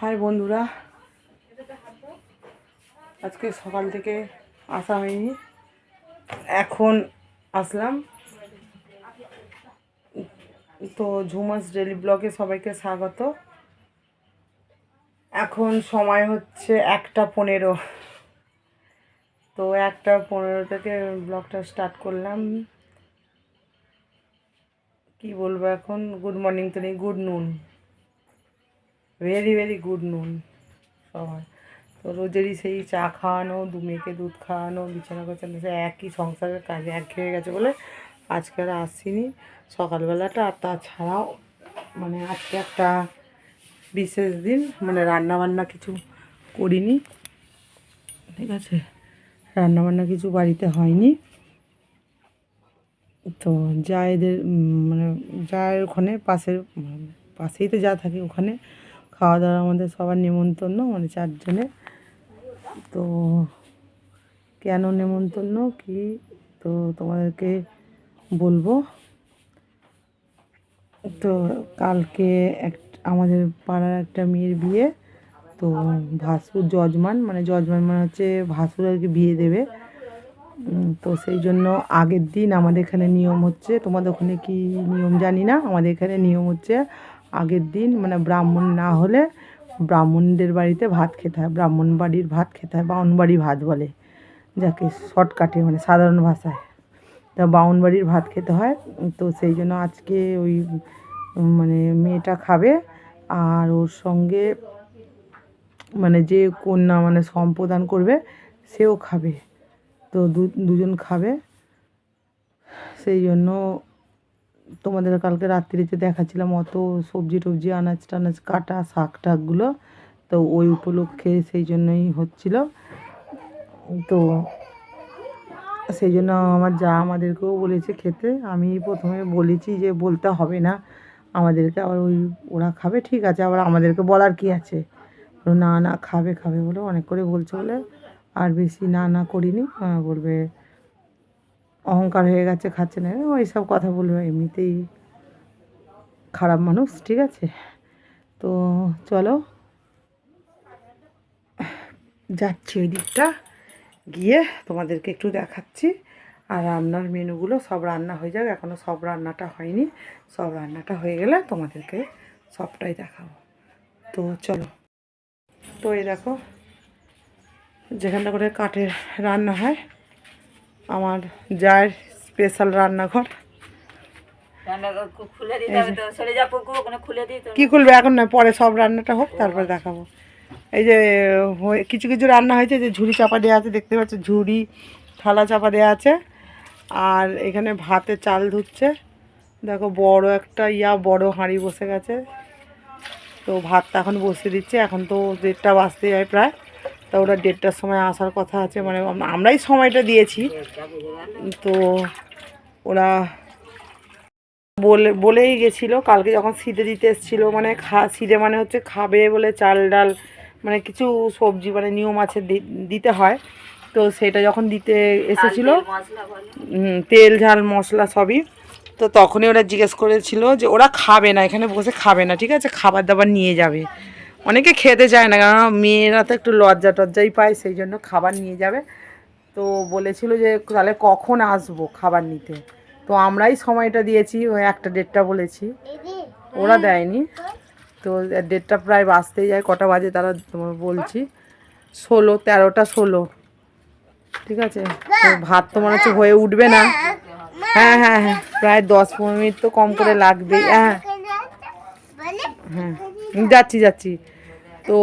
High বন্ধুরা। আজকে সকাল থেকে আসা হয়নি। এখন আসলাম। তো ঝুমাস ডেলি ব্লগে সবাইকে স্বাগত। এখন সময় হচ্ছে একটা পনেরো। তো একটা পনেরো থেকে ব্লগটা স্টার্ট করলাম। কি বলব এখন? গুড মর্নিং তো নেই গুড নুন ভেরি ভেরি গুড নুন সবার তো রোজেরই সেই চা খাওয়ানো, দু মেয়েকে দুধ খাওয়ানো, বিছানা গোছানো, সে একই সংসারের কাজে এক হয়ে গেছে বলে আজকে আর আসিনি। সকালবেলাটা আর তাছাড়াও মানে আজকে একটা বিশেষ দিন মানে রান্নাবান্না কিছু করিনি। ঠিক আছে? রান্নাবান্না কিছু বাড়িতে হয়নি। তো যা এদের মানে যা ওখানে পাশের, পাশেই তো যা থাকে ওখানে খাওয়া দাওয়া আমাদের সবার নেমন্তন্ন মানে চারজনে। তো কেন নেমন্তন্ন, কি? তো তোমাদেরকে বলব। তো কালকে এক, আমাদের পাড়ার একটা মেয়ের বিয়ে, তো ভাসুর যজমান মানে যজমান মানে হচ্ছে ভাসুর আর কি বিয়ে দেবে। তো সেই জন্য আগের দিন আমাদের এখানে নিয়ম হচ্ছে, তোমাদের ওখানে কি নিয়ম জানি না, আমাদের এখানে নিয়ম হচ্ছে আগের দিন মানে ব্রাহ্মণ না হলে ব্রাহ্মণদের বাড়িতে ভাত খেতে হয়, ব্রাহ্মণ বাড়ির ভাত খেতে হয়, বাউন বাড়ির ভাত বলে, যাকে শর্টকাটে মানে সাধারণ ভাষায়। তা বাউন বাড়ির ভাত খেতে হয়, তো সেই জন্য আজকে ওই মানে মেয়েটা খাবে আর ওর সঙ্গে মানে যে কন্যা মানে সম্প্রদান করবে, সেও খাবে। তো দুজন খাবে। সেই জন্য তোমাদের কালকে রাত্রিতে দেখাচ্ছিলাম অত সবজি টবজি, আনাজ টানাজ, কাটা, শাক টাকগুলো, তো ওই উপলক্ষে সেই জন্যই হচ্ছিল। তো সেই জন্য আমার যা আমাদেরকেও বলেছে খেতে, আমি প্রথমে বলেছি যে বলতে হবে না আমাদেরকে, আবার ওই ওরা খাবে, ঠিক আছে, আবার আমাদেরকে বলার কি আছে? না না, খাবে খাবে, বলে অনেক করে বলছে বলে আর বেশি না না করিনি। বলবে, অহংকার হয়ে গেছে, খাচ্ছে না। ওই সব কথা বলবে, এমনিতেই খারাপ মানুষ, ঠিক আছে? তো চলো, যাচ্ছি ওই দিকটা, গিয়ে তোমাদেরকে একটু দেখাচ্ছি। আর রান্নার মেনুগুলো সব রান্না হয়ে যাবে এখনও সব রান্নাটা হয়নি। সব রান্নাটা হয়ে গেলে তোমাদেরকে সবটাই দেখাবো। তো চলো। তো এই দেখো যেখানটা করে কাঠের রান্না হয় আমার যার স্পেশাল রান্নাঘর। রান্না কু- খুলবে এখন না পরে সব রান্নাটা হোক তারপরে দেখাবো। এই যে কিছু কিছু রান্না হয়েছে যে ঝুড়ি চাপা দেওয়া আছে দেখতে পাচ্ছ ঝুড়ি থালা চাপা দেওয়া আছে। আর এখানে ভাতে চাল ধুচ্ছে। দেখো বড় একটা ইয়া বড় হাঁড়ি বসে গেছে। তো ভাতটা এখন বসিয়ে দিচ্ছে এখন তো দেড়টা বাজতে যায় প্রায়। তা ওরা দেড়টার সময় আসার কথা আছে মানে আমরাই সময়টা দিয়েছি। তো ওরা বলে বলেই গেছিল কালকে যখন সিদে দিতে এসেছিল মানে খা সিদে মানে হচ্ছে খাবে বলে চাল ডাল মানে কিছু সবজি মানে নিয়ম আছে দিতে হয়। তো সেটা যখন দিতে এসেছিল তেল ঝাল মশলা সবই। তো তখনই ওরা জিজ্ঞেস করেছিল যে ওরা খাবে না এখানে বসে খাবে না ঠিক আছে? খাবার দাবার নিয়ে যাবে। অনেকে খেতে চায় না কারণ মেয়েরা তো একটু লজ্জা টজ্জাই পায়, সেই জন্য খাবার নিয়ে যাবে। তো বলেছিল যে তাহলে কখন আসব খাবার নিতে? তো আমরাই সময়টা দিয়েছি ওই একটা ডেটটা বলেছি। ওরা দেয়নি। তো ডেটটা প্রায় বাজতেই যায়, কটা বাজে তারা তোমার বলছি। ষোলো, তেরোটা ষোলো। ঠিক আছে? তো ভাত তো মনে হচ্ছে হয়ে উঠবে না। হ্যাঁ হ্যাঁ হ্যাঁ প্রায় দশ পনেরো মিনিট তো কম করে লাগবেই। হ্যাঁ হ্যাঁ। যাচ্ছি যাচ্ছি। তো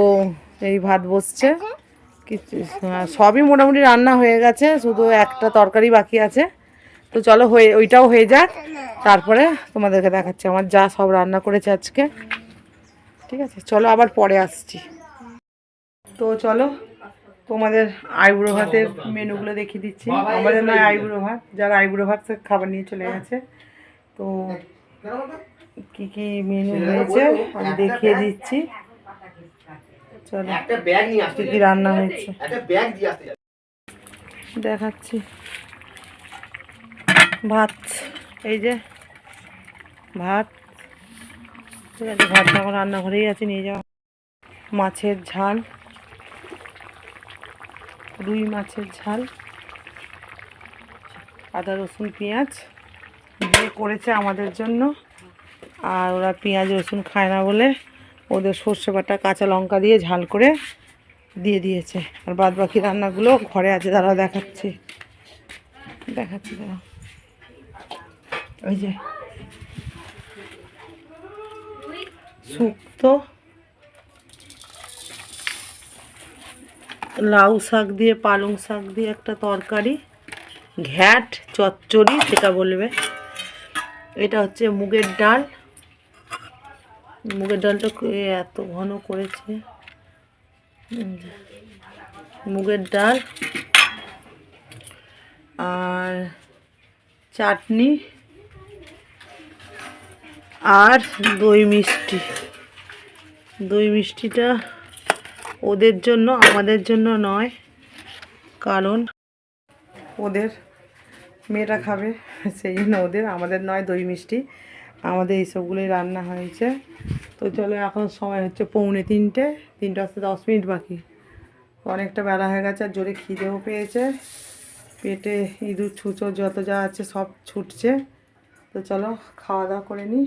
এই ভাত বসছে। কিছু সবই মোটামুটি রান্না হয়ে গেছে, শুধু একটা তরকারি বাকি আছে। তো চলো হয়ে, ওইটাও হয়ে যাক। তারপরে তোমাদেরকে দেখাচ্ছি, আমার যা সব রান্না করেছে আজকে। ঠিক আছে, চলো আবার পরে আসছি। তো চলো, তোমাদের আইবুড়ো ভাতের মেনুগুলো দেখিয়ে দিচ্ছি। আমাদের নয় আইবুড়ো ভাত যারা আইবুড়ো ভাত খাবার নিয়ে চলে গেছে। তো কি কি মেনু হয়েছে আমি দেখিয়ে দিচ্ছি। চলো। একটা ব্যাগ নিয়ে আসতে কি কি রান্না হয়েছে? একটা ব্যাগ দিয়ে আসতে দেখাচ্ছি। ভাত। এই যে ভাত। ঠিক আছে ভাত এখন রান্নাঘরেই আছে নিয়ে যাওয়া মাছের ঝাল। রুই মাছের ঝাল। আদা রসুন পেঁয়াজ। দিয়ে করেছে আমাদের জন্য। আর ওরা পেঁয়াজ, রসুন খায় না বলে ওদের সর্ষে বাটা, কাঁচা লঙ্কা দিয়ে ঝাল করে দিয়ে দিয়েছে। আর বাদ বাকি রান্নাগুলো ঘরে আছে তারা দেখাচ্ছি। দেখাচ্ছি, দাঁড়াও। ওই যে শুক্তো, লাউ শাক দিয়ে, পালং শাক দিয়ে একটা তরকারি, ঘ্যাট, চচ্চড়ি, সেটা বলবে। এটা হচ্ছে মুগের ডাল। মুগের ডালটা এত ঘন করেছে। মুগের ডাল আর চাটনি আর দই মিষ্টি। দই মিষ্টিটা ওদের জন্য, আমাদের জন্য নয়, কারণ ওদের মেয়েটা খাবে, সেই জন্য ওদের, আমাদের নয় দই মিষ্টি। আমাদের এইসবগুলোই রান্না হয়েছে। তো চলো এখন সময় হচ্ছে পৌনে তিনটে। তিনটে আসতে দশ মিনিট বাকি। অনেকটা বেলা হয়ে গেছে, আর জোরে খিদেও পেয়েছে। পেটে ইঁদুর, ছুঁচো, যত যা আছে সব ছুটছে। তো চলো খাওয়া দাওয়া করে নিই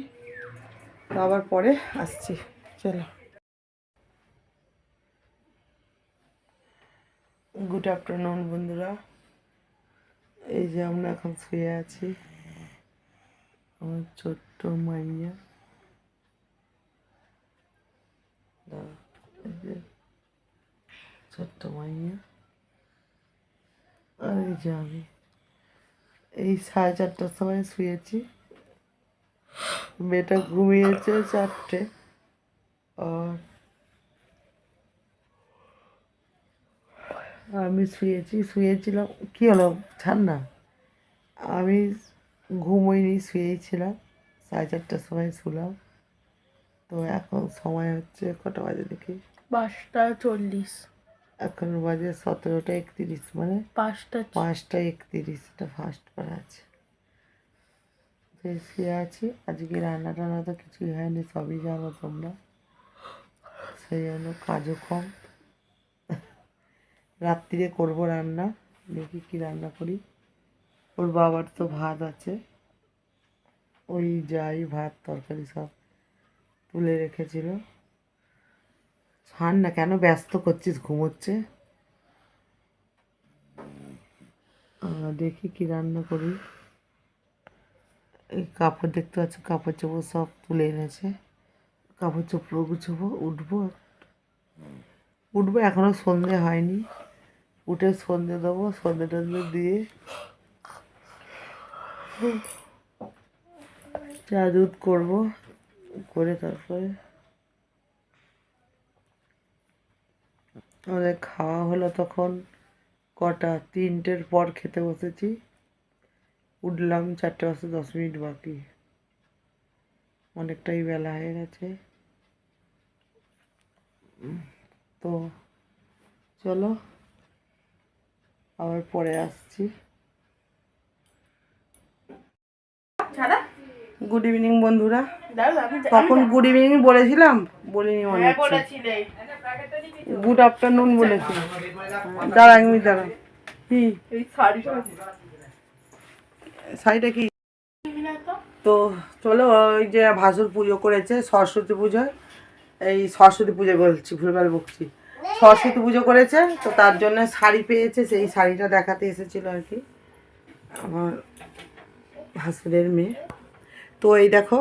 আবার পরে আসছি। চলো। গুড আফটারনুন বন্ধুরা। এই যে আমরা এখন শুয়ে আছি। আমার ছোট্ট মাইয়া দাঁড়াও, এই যে ছোট্ট মাইয়া আর এই যে আমি এই সাড়ে চারটার সময় শুয়েছি। মেয়েটা ঘুমিয়েছে চারটে। আর আমি শুয়েছি, শুয়েছিলাম। কী হলো? ছাড় না আমি ঘুমোইনি, শুয়েছিলাম। সাড়ে চারটার সময় শুলাম। তো এখন সময় হচ্ছে কটা বাজে দেখি? পাঁচটা চল্লিশ। এখন বাজে সতেরোটা একত্রিশ মানে পাঁচটা পাঁচটা একত্রিশটা ফার্স্ট করা আছে। শুয়ে আছি আজকে রান্না টান্না তো কিছুই হয়নি সবই জানো তোমরা। সেই জন্য কাজও কম। রাত্রিরে করব রান্না দেখি কি রান্না করি। ওর বাবার তো ভাত আছে। ওই যাই ভাত তরকারি সব। তুলে রেখেছিল। ছাড় না, কেন ব্যস্ত করছিস? ঘুমোচ্ছে। দেখি কি রান্না করি। এই কাপড় দেখতে পাচ্ছি, কাপড় চোপড় সব তুলে এনেছে। কাপড় চোপড় গুছবো, উঠবো। উঠবো, এখনও সন্ধে হয়নি। উঠে সন্ধে দেবো, সন্ধে টন্ধে দিয়ে চা দুধ করব। করে তারপরে আমাদের খাওয়া হলো তখন কটা? তিনটের পর খেতে বসেছি। উঠলাম চারটে বাজতে দশ মিনিট বাকি। অনেকটাই বেলা হয়ে গেছে। তো চলো, আবার পরে আসছি। গুড ইভিনিং বন্ধুরা। তখন গুড ইভিনিং বলেছিলাম? বলিনি মনে হ্যাঁ, হচ্ছে গুড আফটারনুন বলেছি দাঁড়া আমি দাঁড়া। কি? শাড়িটা কি? তো। চলো ওই যে ভাসুর পুজো করেছে সরস্বতী পুজোয় এই সরস্বতী পুজো বলছি ভুলভাল বকছি। সরস্বতী পুজো করেছে তো তার জন্য শাড়ি পেয়েছে সেই শাড়িটা দেখাতে এসেছিল আর কি। আমার ভাসুরের মেয়ে। তো এই দেখো,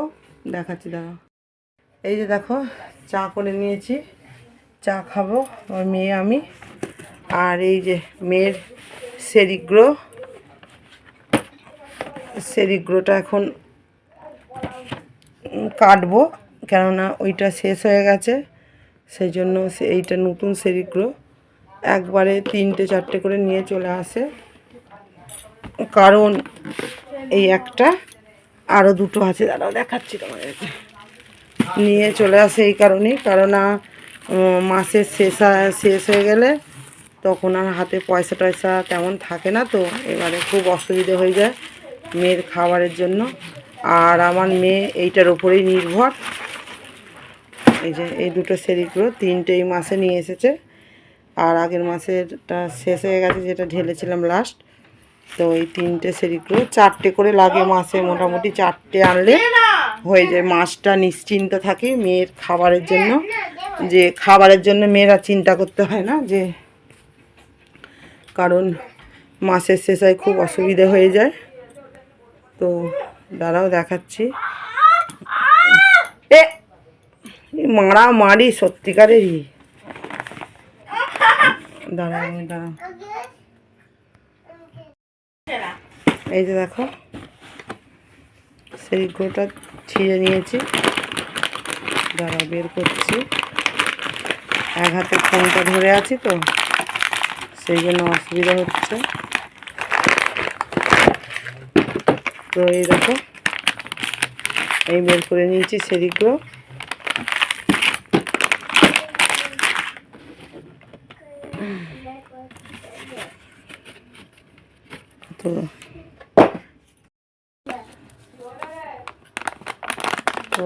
দেখাচ্ছি দাঁড়াও এই যে দেখো, চা করে নিয়েছি, চা খাব আমার মেয়ে আমি। আর এই যে মেয়ের সেরিগ্রো, সেরিগ্রোটা এখন কাটবো, কেননা ওইটা শেষ হয়ে গেছে। সেই জন্য এইটা নতুন সেরিগ্রো। একবারে তিনটে, চারটে করে নিয়ে চলে আসে। কারণ এই একটা আরও দুটো আছে, দাঁড়াও দেখাচ্ছি তোমাদেরকে। নিয়ে চলে আসে এই কারণেই, কারণ মাসের শেষ শেষ হয়ে গেলে তখন আর হাতে পয়সা টয়সা তেমন থাকে না তো, এবারে খুব অসুবিধে হয়ে যায় মেয়ের খাবারের জন্য। আর আমার মেয়ে এইটার ওপরেই নির্ভর। এই যে, এই দুটো সেরিগুলো তিনটে এই মাসে নিয়ে এসেছে। আর আগের মাসেরটা শেষ হয়ে গেছে, যেটা ঢেলেছিলাম লাস্ট তো এই তিনটে সেরিগুলো চারটে করে লাগে মাসে মোটামুটি, চারটে আনলে হয়ে যায়। মাছটা নিশ্চিন্ত থাকে মেয়ের খাবারের জন্য। যে খাবারের জন্য মেয়েরা চিন্তা করতে হয় না যে, কারণ মাসের শেষে খুব অসুবিধে হয়ে যায়। তো দাঁড়াও, দেখাচ্ছি। এ এ মারা মারি সত্যিকারেরই। দাঁড়াও দাঁড়াও। এই যে দেখো, সেই গোটা ছিঁড়ে নিয়েছি। দাঁড়াও, বের করছি। এক হাতে ফোনটা ধরে আছি তো, সেই জন্য অসুবিধা হচ্ছে। তো এই দেখো, এই বের করে নিয়েছি সেদিকগুলো তো তো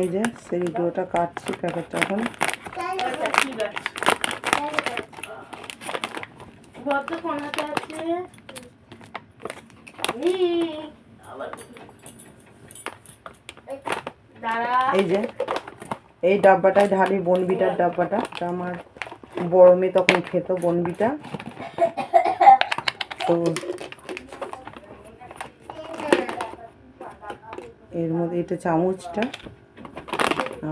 এই যে সেদিকগুলোটা কাটছি প্যাকেটটা এখন। এই, যে এই ডাব্বাটায় ঢালি বনবিটার ডাব্বাটা। আমার বড় মেয়ে তখন খেত বনবিটা। তো এর মধ্যে এটা চামচটা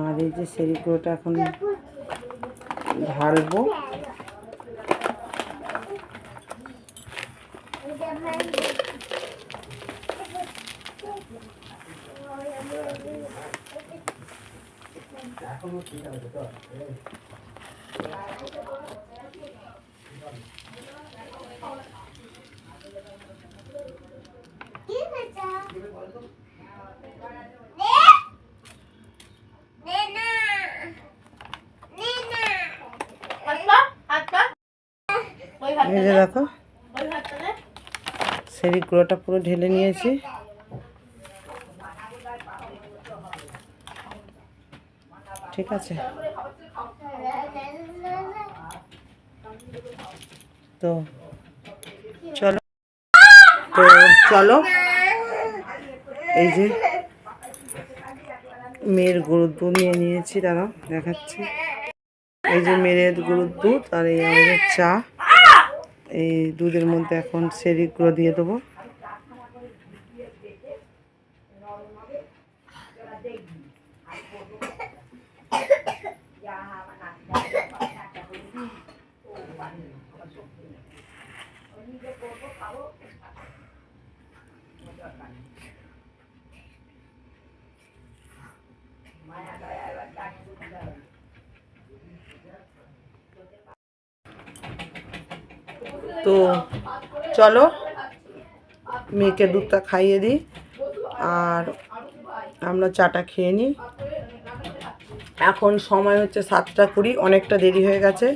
আর এই যে সেরিগুলোটা এখন ঢালবো। এই যে দেখো। সেরিগুলোটা পুরো ঢেলে নিয়েছি ঠিক আছে তো চলো তো চলো এই যে মেয়ের গরুর দুধ নিয়ে নিয়েছি দাঁড়াও দেখাচ্ছি। এই যে মেয়ের গরুর দুধ আর এই আমাদের চা, এই দুধের মধ্যে এখন সেরিগুলো দিয়ে দেবো। তো চলো, মেয়েকে দুধটা খাইয়ে দিই। আর আমরা চাটা খেয়ে নিই। এখন সময় হচ্ছে সাতটা কুড়ি, অনেকটা দেরি হয়ে গেছে।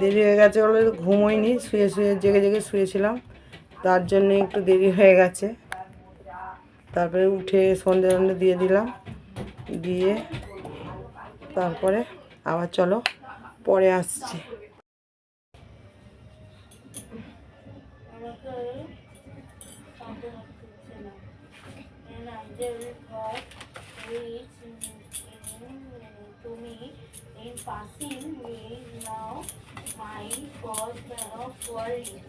দেরি হয়ে গেছে বলে ঘুমোইনি, শুয়ে শুয়ে জেগে জেগে শুয়েছিলাম। তার জন্য একটু দেরি হয়ে গেছে। তারপরে উঠে সন্ধে সন্ধে দিয়ে দিলাম। দিয়ে তারপরে আবার চলো, পরে আসছি। passing me now my God of worry.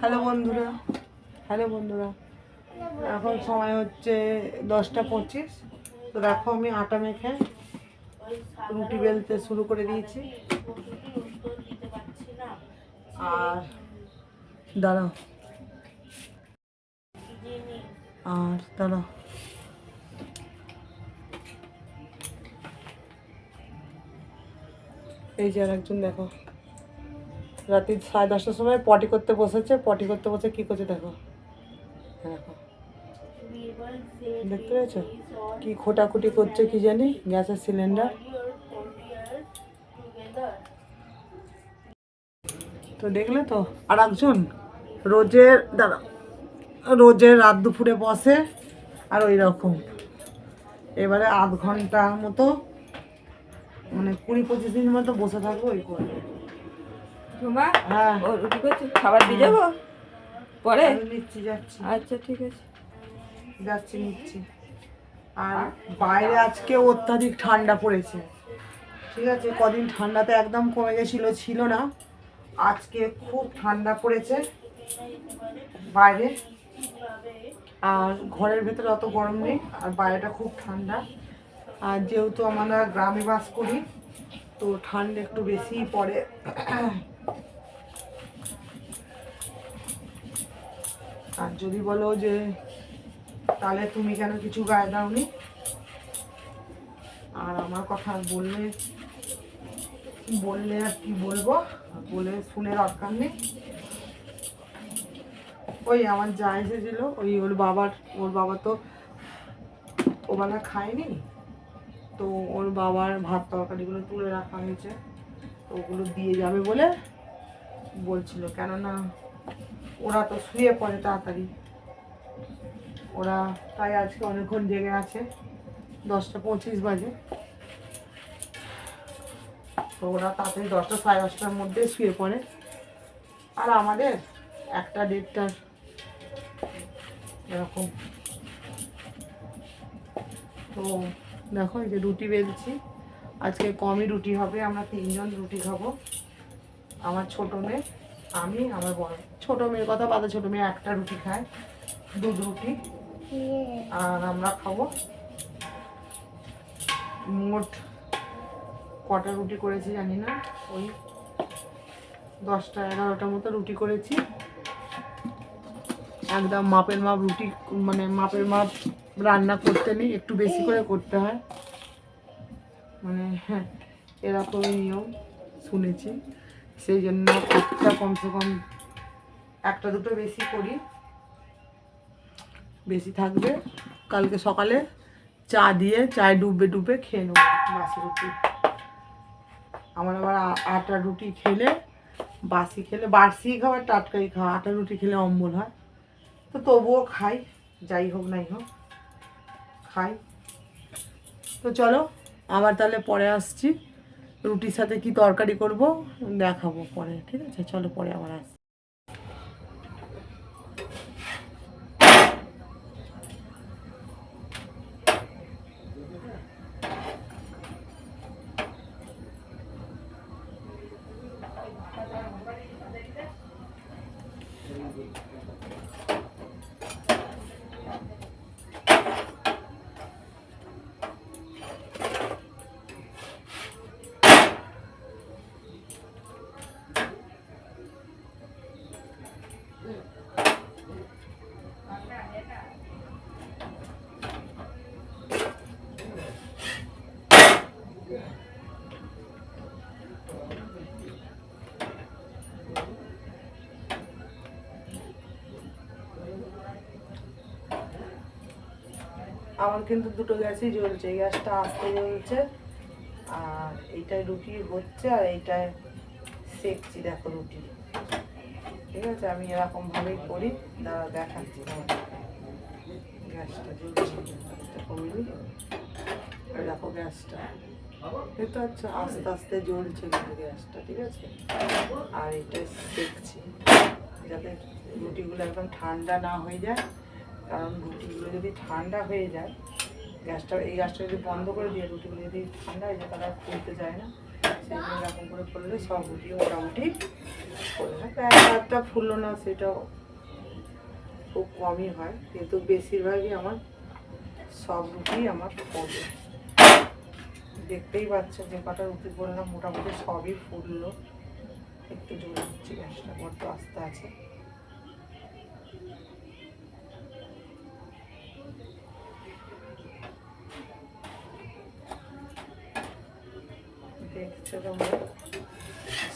Hello বন্ধুরা। হ্যালো বন্ধুরা। এখন সময় হচ্ছে দশটা পঁচিশ। তো দেখো আমি আটা মেখে রুটি বেলতে শুরু করে দিয়েছি। আর দাঁড়াও। আর দাঁড়াও। এই যে আর একজন দেখো। রাত্রি সাড়ে দশটার সময় পটি করতে বসেছে পটি করতে বসে কি করছে দেখো। হ্যাঁ, দেখো। দেখতে পেয়েছ? কি খোটাখুটি করছে কি জানি গ্যাসের সিলিন্ডার. তো দেখলে তো আর একজন রোজের দাঁড়া রোজের রাত দুপুরে বসে আর ওই রকম এবারে আধ ঘণ্টা মতো মানে কুড়ি পঁচিশ দিন মতো বসে থাকব ওই করবে তোমা হ্যাঁ। ও রুটি করছ খাবার দিয়ে যাব? পরে? নিচ্ছি যাচ্ছি। আচ্ছা ঠিক আছে। যাচ্ছি নিচ্ছি। আর? বাইরে আজকে অত্যাধিক ঠান্ডা পড়েছে। ঠিক আছে কদিন ঠান্ডাতে একদম কমে গেছিল ছিল না। আজকে খুব ঠান্ডা পড়েছে বাইরে। আর ঘরের ভেতরে অত গরম নেই আর বাইরেটা খুব ঠান্ডা। আর যেহেতু আমরা গ্রামে বাস করি তো ঠান্ডা একটু বেশিই পড়ে। আর যদি বলো যে তাহলে তুমি কেন কিছু গায়ে দাওনি? আর আমার কথা বললে বললে আর কি বলব? বলে শুনে দরকার নেই। ওই আমার যা এসেছিল, ওই ওর বাবার, ওর বাবা তো ওবেলা খায়নি। তো ওর বাবার ভাত তরকারিগুলো তুলে রাখা হয়েছে। তো ওগুলো দিয়ে যাবে বলে বলছিল। কেননা ওরা তো শুয়ে পড়ে তাড়াতাড়ি। ওরা তাই আজকে অনেকক্ষণ জেগে আছে, দশটা পঁচিশ বাজে। তো ওরা তাড়াতাড়ি দশটা সাড়ে দশটার মধ্যে শুয়ে পড়ে। আর আমাদের একটা দেড়টার এরকম। তো দেখো এই যে রুটি বেলছি। আজকে কমই রুটি হবে, আমরা তিনজন রুটি খাব। আমার ছোটো মেয়ে আমি, আমার বড় ছোট মেয়ের কথা বাদে ছোট মেয়ে একটা রুটি খায়, দুধ রুটি। আর আমরা খাব মোট কটা রুটি করেছি জানি না, ওই দশটা এগারোটার মতো রুটি করেছি। একদম মাপের মাপ রুটি মানে মাপের মাপ রান্না করতে নেই, একটু বেশি করে করতে হয়। মানে হ্যাঁ এরকমই নিয়ম শুনেছি। সেই জন্য একটা কমসে কম একটা দুটো বেশি করি। বেশি থাকবে। কালকে সকালে চা দিয়ে চায় ডুববে ডুবে খেয়ে নেব বাসি রুটি। আমার আবার আটা রুটি খেলে বাসি খেলে, বাসি খাবার টাটকাই খাওয়া, আটা রুটি খেলে অম্বল হয়। তো তবুও খাই, যাই হোক নাই হোক, খাই। তো চলো, আবার তাহলে পরে আসছি। রুটির সাথে কি তরকারি করব দেখাবো পরে ঠিক আছে? চলো পরে আবার আসছি। আমার কিন্তু দুটো গ্যাসই জ্বলছে গ্যাসটা আস্তে জ্বলছে, আর এইটায় রুটি হচ্ছে আর এইটায় সেকছি দেখো রুটি। ঠিক আছে? আমি এরকম ভাবেই করি দাঁড়া দেখাচ্ছি গ্যাসটা। এই দেখো গ্যাসটা। দেখতে পাচ্ছ? আস্তে আস্তে জ্বলছে কিন্তু গ্যাসটা, ঠিক আছে? আর এটা সেকছি যাতে রুটিগুলো একদম ঠান্ডা না হয়ে যায়। কারণ রুটিগুলো যদি ঠান্ডা হয়ে যায়, গ্যাসটা, এই গ্যাসটা যদি বন্ধ করে দিয়ে রুটিগুলো যদি ঠান্ডা হয়ে যায়, তাহলে আর ফুলতে যায় না। সেই জন্য এরকম করে করলে সব রুটি মোটামুটি একটা ফুললো না, সেটাও খুব কমই হয়। কিন্তু বেশিরভাগই আমার সব রুটি আমার ফোলে। দেখতেই পাচ্ছ যে কটা রুটি করলাম মোটামুটি সবই ফুললো। একটু জোরে হচ্ছে গ্যাসটা বড্ড আস্তে আছে। দেখছ তোমরা?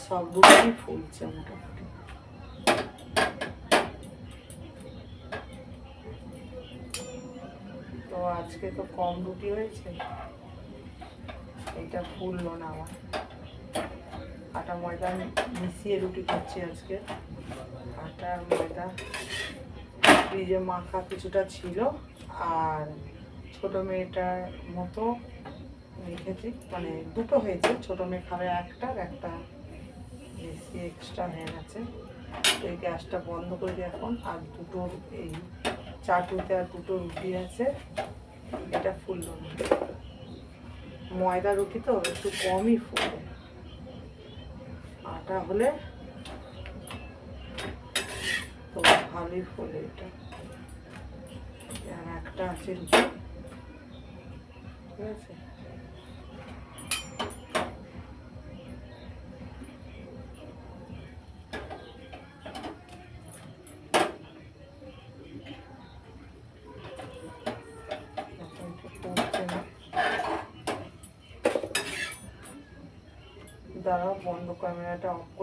সব রুটি ফুলছে মোটামুটি। তো আজকে তো কম রুটি হয়েছে। এটা ফুললো না আমার। আটা ময়দা মিশিয়ে রুটি করছি আজকে। আটা ময়দা ফ্রিজে মাখা কিছুটা ছিল। আর ছোট মেয়েটার মতো রেখেছি মানে দুটো হয়েছে। ছোট মেয়ে খাবে একটা একটা বেশি এক্সট্রা হয়ে গেছে এই গ্যাসটা বন্ধ করে দিই এখন। আর দুটো এই চাটুতে আর দুটো রুটি আছে। এটা ফুললো না। ময়দা রুটি তো একটু কমই ফুলে। আটা হলে তো ভালোই ফোলে এটা। আর একটা আছে রুটি। ঠিক আছে?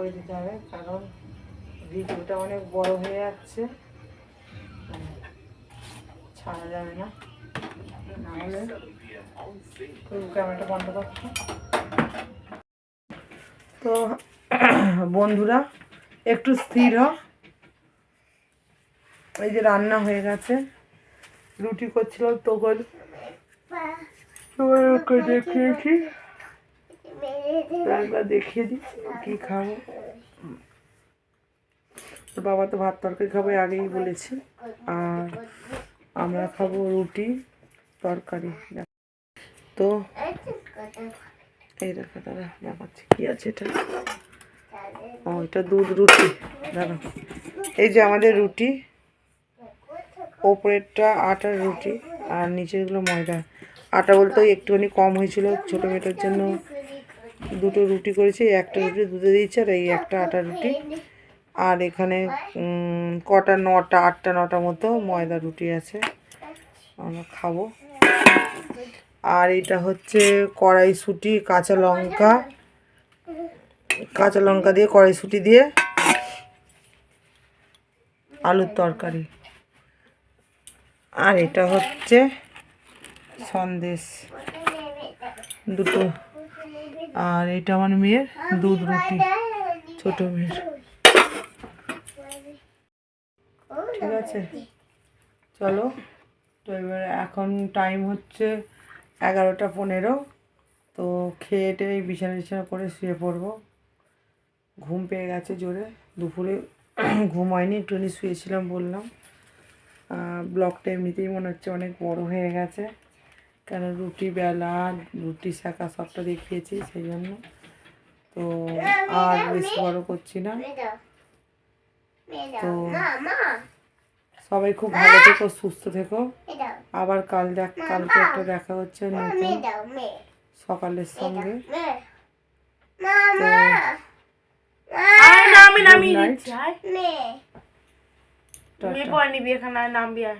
করে দিতে হবে কারণ ভিডিওটা অনেক বড় হয়ে যাচ্ছে। ছাড়া যাবে না। নাহলে ক্যামেরাটা বন্ধ করছ তো বন্ধুরা একটু স্থির হ। এই যে রান্না হয়ে গেছে। রুটি করছিলাম তখন দেখিয়েছি। একবার দেখিয়ে দিই, কী খাব। বাবা তো ভাত তরকারি খাব আগেই বলেছি। আর আমরা খাব রুটি তরকারি। তো এই দেখো দাদা, দেখাচ্ছি। কী আছে এটা? ও, এটা দুধ রুটি। দাদা, এই যে আমাদের রুটি। ওপরেরটা আটার রুটি, আর নিচেরগুলো ময়দা। আটা বলতে একটুখানি কম হয়েছিল ছোটো মেয়েটার জন্য। দুটো রুটি করেছি একটা রুটি দুধে দিয়েছি আর এই একটা আটা রুটি। আর এখানে কটা নটা, আটটা নটা মতো ময়দা রুটি আছে, আমরা খাব। আর এটা হচ্ছে কড়াইশুঁটি, কাঁচা লঙ্কা। কাঁচা লঙ্কা দিয়ে, কড়াইশুঁটি দিয়ে আলুর তরকারি। আর এটা হচ্ছে সন্দেশ। দুটো আর এটা আমার মেয়ের দুধ রুটি, ছোট মেয়ের। ঠিক আছে, চলো। তো এবার এখন টাইম হচ্ছে এগারোটা পনেরো। তো খেয়ে টেয়ে বিছানা বিছানা করে শুয়ে পড়ব। ঘুম পেয়ে গেছে জোরে। দুপুরে ঘুম হয়নি একটুখানি শুয়েছিলাম বললাম। ব্লগটা এমনিতেই মনে হচ্ছে অনেক বড় হয়ে গেছে। কেন রুটি বেলা রুটি শাঁকা সবটা দেখিয়েছি সেই জন্য। তো আর বেশি বড় করছি না। তো সবাই খুব ভালো থেকো সুস্থ থেকো। আবার কাল দেখ কালকে একটা দেখা হচ্ছে নতুন সকালের সঙ্গে। নামি. নিচ্ছি আয়। মেয়ে নিবি এখানে নামবি আর